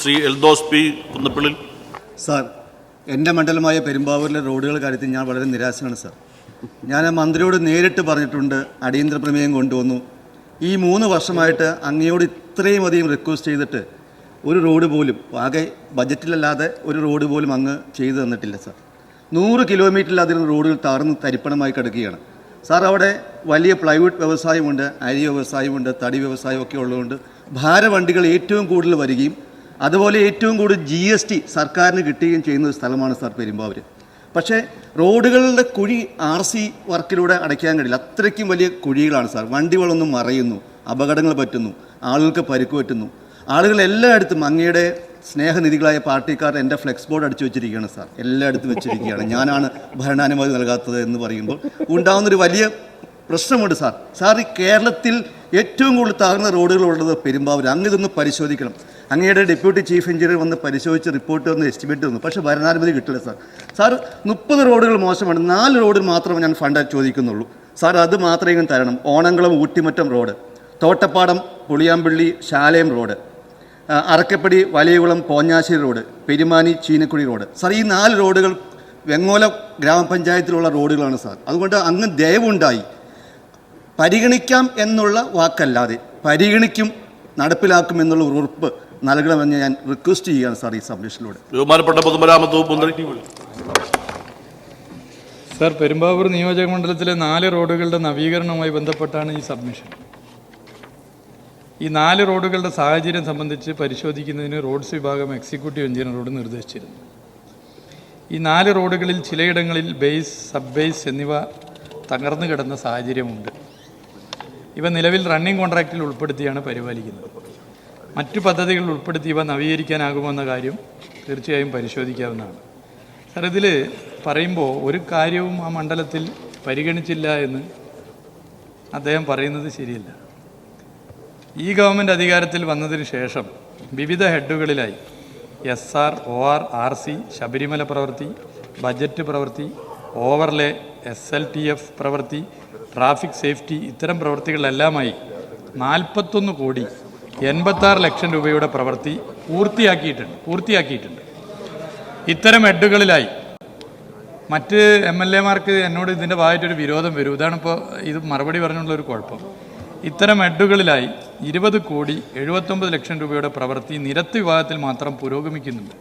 Shri Eldhose P Kunnappillil sir എന്റെ മണ്ഡലമായ പെരുമ്പാവൂരിലെ റോഡുകൾ കാര്യത്തിൽ ഞാൻ വളരെ നിരാശനാണ് സാർ. ഞാൻ മന്ത്രിയോട് നേരിട്ട് പറഞ്ഞിട്ടുണ്ട് അടിയന്തര പ്രമേയം കൊണ്ടുവന്നു. ഈ മൂന്ന് വർഷമായിട്ട് അങ്ങയോട് ഇത്രയും അധികം റിക്വസ്റ്റ് ചെയ്തിട്ട് ഒരു റോഡ് പോലും ആകെ ബജറ്റിലല്ലാതെ ഒരു റോഡ് പോലും അങ്ങ് ചെയ്തു തന്നിട്ടില്ല സാർ. നൂറ് കിലോമീറ്ററിലധികം റോഡുകൾ തകർന്ന് തരിപ്പണമായി കിടക്കുകയാണ്. സാർ അവിടെ വലിയ പ്ലൈവുഡ് വ്യവസായമുണ്ട് അരി വ്യവസായമുണ്ട് തടി വ്യവസായമൊക്കെ ഉള്ളതുകൊണ്ട് ഭാരവണ്ടികൾ ഏറ്റവും കൂടുതൽ വരികയും അതുപോലെ ഏറ്റവും കൂടുതൽ ജി എസ് ടി സർക്കാരിന് കിട്ടുകയും ചെയ്യുന്ന ഒരു സ്ഥലമാണ് സാർ പെരുമ്പാവൂർ പക്ഷേ റോഡുകളുടെ കുഴി ആർ സി വർക്കിലൂടെ അടയ്ക്കാൻ കഴിയില്ല. അത്രയ്ക്കും വലിയ കുഴികളാണ് സാർ. വണ്ടികളൊന്നും മറയുന്നു. അപകടങ്ങൾ പറ്റുന്നു. ആളുകൾക്ക് പരുക്ക് പറ്റുന്നു. ആളുകൾ എല്ലായിടത്തും അങ്ങയുടെ സ്നേഹനിധികളായ പാർട്ടിക്കാർ എന്റെ ഫ്ലെക്സ് ബോർഡ് അടിച്ചു വെച്ചിരിക്കുകയാണ് സാർ. എല്ലായിടത്തും വെച്ചിരിക്കുകയാണ്. ഞാനാണ് ഭരണാനുമതി നൽകാത്തത് എന്ന് പറയുമ്പോൾ ഉണ്ടാകുന്നൊരു വലിയ പ്രശ്നമുണ്ട് സാർ. സാർ ഈ കേരളത്തിൽ ഏറ്റവും കൂടുതൽ താഴ്ന്ന റോഡുകളുള്ളത് പെരുമ്പാവൂർ അങ്ങ് ഇതൊന്ന് പരിശോധിക്കണം. അങ്ങയുടെ ഡെപ്യൂട്ടി ചീഫ് എഞ്ചിനീയർ വന്ന് പരിശോധിച്ച് റിപ്പോർട്ട് വന്ന് എസ്റ്റിമേറ്റ് തന്നു. പക്ഷേ ഭരണാനുമതി കിട്ടില്ല സാർ. സാർ മുപ്പത് റോഡുകൾ മോശമാണ്. നാല് റോഡിൽ മാത്രമേ ഞാൻ ഫണ്ട് ചോദിക്കുന്നുള്ളൂ. സാർ അത് മാത്രമേ തരണം. Onamkulam Oottimattam road Thottappadam Puliyampilly Shalayam road Arakkappadi Valiyakulam Ponjassery road Perumani Cheenakkuzhi road. Sir ഈ നാല് റോഡുകൾ വെങ്ങോല ഗ്രാമപഞ്ചായത്തിലുള്ള റോഡുകളാണ് സാർ. അതുകൊണ്ട് അങ്ങ് ദയവുണ്ടായി. പരിഗണിക്കാം എന്നുള്ള വാക്കല്ലാതെ പരിഗണിക്കും നടപ്പിലാക്കും എന്നുള്ള ഉറപ്പ് നൽകണമെന്ന് ഞാൻ റിക്വസ്റ്റ് ചെയ്യുകയാണ് സാർ ഈ സബ്മിഷനിലൂടെ ബഹുമാനപ്പെട്ട പൊതുമരാമത്ത് വകുപ്പ് മന്ത്രി സർ പെരുമ്പാവൂർ നിയോജക മണ്ഡലത്തിലെ നാല് റോഡുകളുടെ നവീകരണവുമായി ബന്ധപ്പെട്ടാണ് ഈ സബ്മിഷൻ ഈ നാല് റോഡുകളുടെ സാഹചര്യം സംബന്ധിച്ച് പരിശോധിക്കുന്നതിന് റോഡ്സ് വിഭാഗം എക്സിക്യൂട്ടീവ് എഞ്ചിനീയറോട് നിർദ്ദേശിച്ചിരുന്നു. ഈ നാല് റോഡുകളിൽ ചിലയിടങ്ങളിൽ ബേസ് സബ് ബേസ് എന്നിവ തകർന്നു കിടന്ന സാഹചര്യമുണ്ട്. ഇവ നിലവിൽ റണ്ണിംഗ് കോൺട്രാക്റ്റിൽ ഉൾപ്പെടുത്തിയാണ് പരിപാലിക്കുന്നത്. മറ്റു പദ്ധതികൾ ഉൾപ്പെടുത്തി ഇവ നവീകരിക്കാനാകുമോ എന്ന കാര്യം തീർച്ചയായും പരിശോധിക്കാവുന്നതാണ്. സാർ ഇതിൽ പറയുമ്പോൾ ഒരു കാര്യവും ആ മണ്ഡലത്തിൽ പരിഗണിച്ചില്ല എന്ന് അദ്ദേഹം പറയുന്നത് ശരിയല്ല. ഈ ഗവൺമെന്റ് അധികാരത്തിൽ വന്നതിന് ശേഷം വിവിധ ഹെഡുകളിലായി S R O R R C Sabarimala പ്രവൃത്തി ബജറ്റ് പ്രവൃത്തി overlay S L T F പ്രവൃത്തി ട്രാഫിക് സേഫ്റ്റി ഇത്തരം പ്രവൃത്തികളിലെല്ലാമായി നാൽപ്പത്തൊന്ന് കോടി എൺപത്താറ് ലക്ഷം രൂപയുടെ പ്രവൃത്തി പൂർത്തിയാക്കിയിട്ടുണ്ട് പൂർത്തിയാക്കിയിട്ടുണ്ട്. ഇത്തരം ഹെഡുകളിലായി മറ്റ് എം എൽ എമാർക്ക് എന്നോട് ഇതിന്റെ ഭാഗമായിട്ടൊരു വിരോധം വരും. ഇതാണിപ്പോൾ ഇത് മറുപടി പറഞ്ഞുള്ളൊരു കുഴപ്പം. ഇത്തരം ഹെഡുകളിലായി ഇരുപത് കോടി എഴുപത്തൊമ്പത് ലക്ഷം രൂപയുടെ പ്രവൃത്തി നിരത്ത് വിഭാഗത്തിൽ മാത്രം പുരോഗമിക്കുന്നുണ്ട്.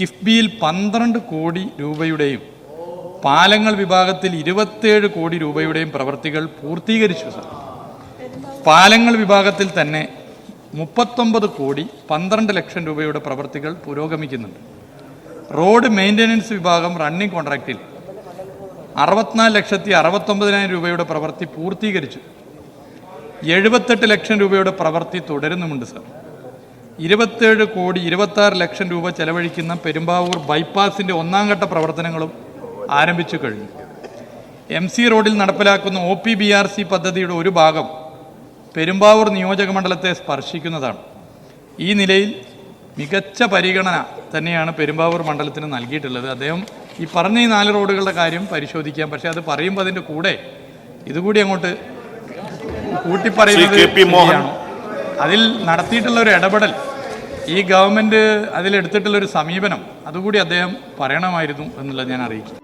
കിഫ്ബിയിൽ പന്ത്രണ്ട് കോടി രൂപയുടെയും പാലങ്ങൾ വിഭാഗത്തിൽ ഇരുപത്തേഴ് കോടി രൂപയുടെയും പ്രവൃത്തികൾ പൂർത്തീകരിച്ചു സർ. പാലങ്ങൾ വിഭാഗത്തിൽ തന്നെ മുപ്പത്തൊമ്പത് കോടി പന്ത്രണ്ട് ലക്ഷം രൂപയുടെ പ്രവൃത്തികൾ പുരോഗമിക്കുന്നുണ്ട്. റോഡ് മെയിന്റനൻസ് വിഭാഗം റണ്ണിംഗ് കോൺട്രാക്റ്റിൽ അറുപത്തിനാല് ലക്ഷത്തി അറുപത്തൊമ്പതിനായിരം രൂപയുടെ പ്രവൃത്തി പൂർത്തീകരിച്ചു. എഴുപത്തെട്ട് ലക്ഷം രൂപയുടെ പ്രവൃത്തി തുടരുന്നുമുണ്ട് സാർ. ഇരുപത്തേഴ് കോടി ഇരുപത്താറ് ലക്ഷം രൂപ ചെലവഴിക്കുന്ന പെരുമ്പാവൂർ ബൈപ്പാസിന്റെ ഒന്നാം ഘട്ട പ്രവർത്തനങ്ങളും ആരംഭിച്ചു കഴിഞ്ഞു. എം സി റോഡിൽ നടപ്പിലാക്കുന്ന O P B R C പദ്ധതിയുടെ ഒരു ഭാഗം പെരുമ്പാവൂർ നിയോജക മണ്ഡലത്തെ സ്പർശിക്കുന്നതാണ്. ഈ നിലയിൽ മികച്ച പരിഗണന തന്നെയാണ് പെരുമ്പാവൂർ മണ്ഡലത്തിന് നൽകിയിട്ടുള്ളത്. അദ്ദേഹം ഈ പറഞ്ഞ ഈ നാല് റോഡുകളുടെ കാര്യം പരിശോധിക്കാം. പക്ഷേ അത് പറയുമ്പോൾ അതിന്റെ കൂടെ ഇതുകൂടി അങ്ങോട്ട് കൂട്ടിപ്പറയുന്നത്. അതിൽ നടത്തിയിട്ടുള്ള ഒരു ഇടപെടൽ ഈ ഗവൺമെന്റ് അതിലെടുത്തിട്ടുള്ള ഒരു സമീപനം അതുകൂടി അദ്ദേഹം പറയണമായിരുന്നു എന്നുള്ളത് ഞാൻ അറിയിക്കും